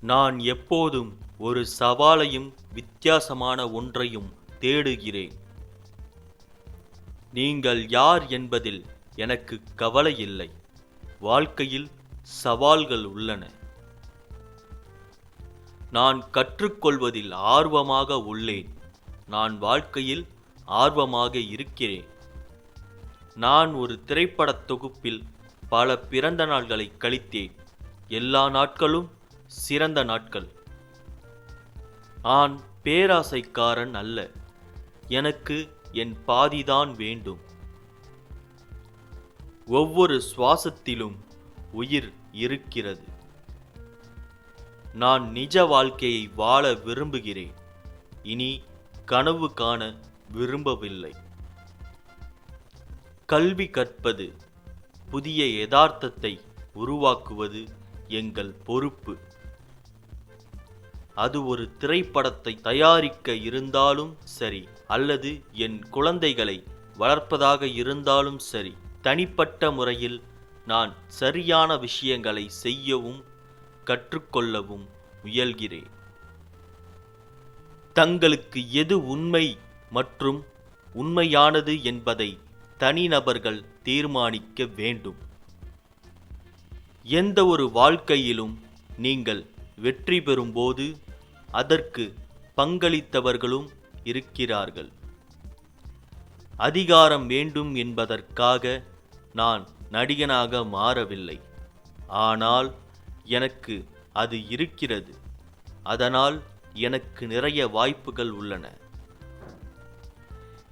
நான் எப்போதும் ஒரு சவாலையும் வித்தியாசமான ஒன்றையும் தேடுகிறேன். நீங்கள் யார் என்பதில் எனக்கு கவலை இல்லை. வாழ்க்கையில் சவால்கள் உள்ளன. நான் கற்றுக்கொள்வதில் ஆர்வமாக உள்ளேன். நான் வாழ்க்கையில் ஆர்வமாக இருக்கிறேன். நான் ஒரு திரைப்படத் தொகுப்பில் பல பிறந்த நாள்களை கழித்தேன். எல்லா நாட்களும் சிறந்த நாட்கள். ஆண் பேராசைக்காரன் அல்ல. எனக்கு என் பாதிதான் வேண்டும். ஒவ்வொரு சுவாசத்திலும் உயிர் இருக்கிறது. நான் நிஜ வாழ்க்கையை வாழ விரும்புகிறேன். இனி கனவு காண விரும்பவில்லை. கல்வி கற்பது புதிய யதார்த்தத்தை உருவாக்குவது எங்கள் பொறுப்பு. அது ஒரு திரைப்படத்தை தயாரிக்க இருந்தாலும் சரி அல்லது என் குழந்தைகளை வளர்ப்பதாக இருந்தாலும் சரி தனிப்பட்ட முறையில் நான் சரியான விஷயங்களை செய்யவும் கற்றுக்கொள்ளவும் முயல்கிறேன். தங்களுக்கு எது உண்மை மற்றும் உண்மையானது என்பதை தனிநபர்கள் தீர்மானிக்க வேண்டும். எந்த ஒரு வாழ்க்கையிலும் நீங்கள் வெற்றி பெறும்போது அதற்கு பங்களித்தவர்களும் இருக்கிறார்கள். அதிகாரம் வேண்டும் என்பதற்காக நான் நடிகனாக மாறவில்லை. ஆனால் எனக்கு அது இருக்கிறது. அதனால் எனக்கு நிறைய வாய்ப்புகள் உள்ளன.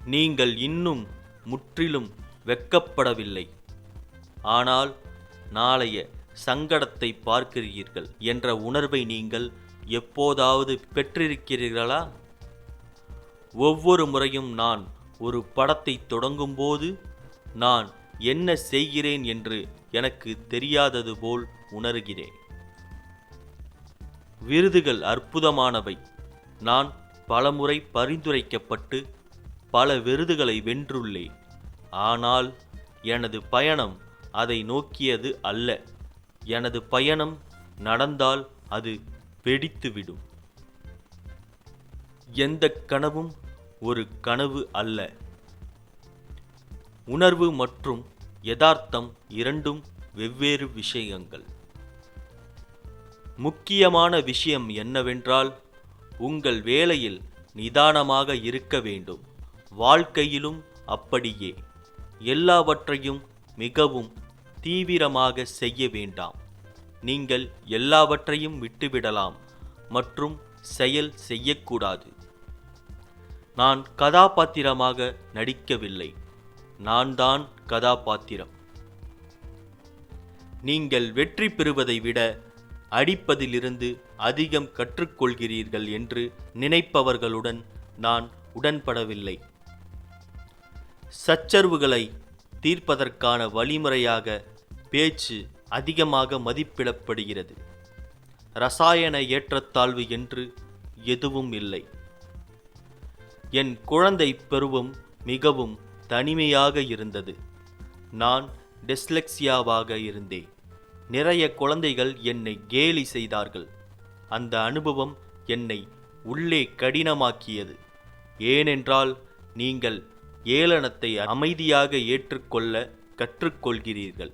நீங்கள் இன்னும் முற்றிலும் வெக்கப்படவில்லை ஆனால் நாளைய சங்கடத்தை பார்க்கிறீர்கள் என்ற உணர்வை நீங்கள் எப்போதாவது பெற்றிருக்கிறீர்களா? ஒவ்வொரு முறையும் நான் ஒரு படத்தை தொடங்கும்போது நான் என்ன செய்கிறேன் என்று எனக்கு தெரியாதது போல் உணர்கிறேன். விருதுகள் அற்புதமானவை. நான் பலமுறை பரிந்துரைக்கப்பட்டு பல விருதுகளை வென்றுள்ளேன். ஆனால் எனது பயணம் அதை நோக்கியது அல்ல. எனது பயணம் நடந்தால் அது வெடித்துவிடும். எந்த கனவும் ஒரு கனவு அல்ல. உணர்வு மற்றும் யதார்த்தம் இரண்டும் வெவ்வேறு விஷயங்கள். முக்கியமான விஷயம் என்னவென்றால் உங்கள் வேலையில் நிதானமாக இருக்க வேண்டும். வாழ்க்கையிலும் அப்படியே. எல்லாவற்றையும் மிகவும் தீவிரமாக செய்ய வேண்டாம். நீங்கள் எல்லாவற்றையும் விட்டுவிடலாம் மற்றும் செயல் செய்யக்கூடாது. நான் கதாபாத்திரமாக நடிக்கவில்லை. நான் தான் கதாபாத்திரம். நீங்கள் வெற்றி பெறுவதை விட அடிப்பதிலிருந்து அதிகம் கற்றுக்கொள்கிறீர்கள் என்று நினைப்பவர்களுடன் நான் உடன்படவில்லை. சச்சரவுகளை தீர்ப்பதற்கான வழிமுறையாக பேச்சு அதிகமாக மதிப்பிடப்படுகிறது. ரசாயன ஏற்றத்தாழ்வு என்று எதுவும் இல்லை. என் குழந்தை பருவம் மிகவும் தனிமையாக இருந்தது. நான் டிஸ்லெக்சியாவாக இருந்தேன். நிறைய குழந்தைகள் என்னை கேலி செய்தார்கள். அந்த அனுபவம் என்னை உள்ளே கடினமாக்கியது. ஏனென்றால் நீங்கள் ஏளனத்தை அமைதியாக ஏற்றுக்கொள்ள கற்றுக்கொள்கிறீர்கள்.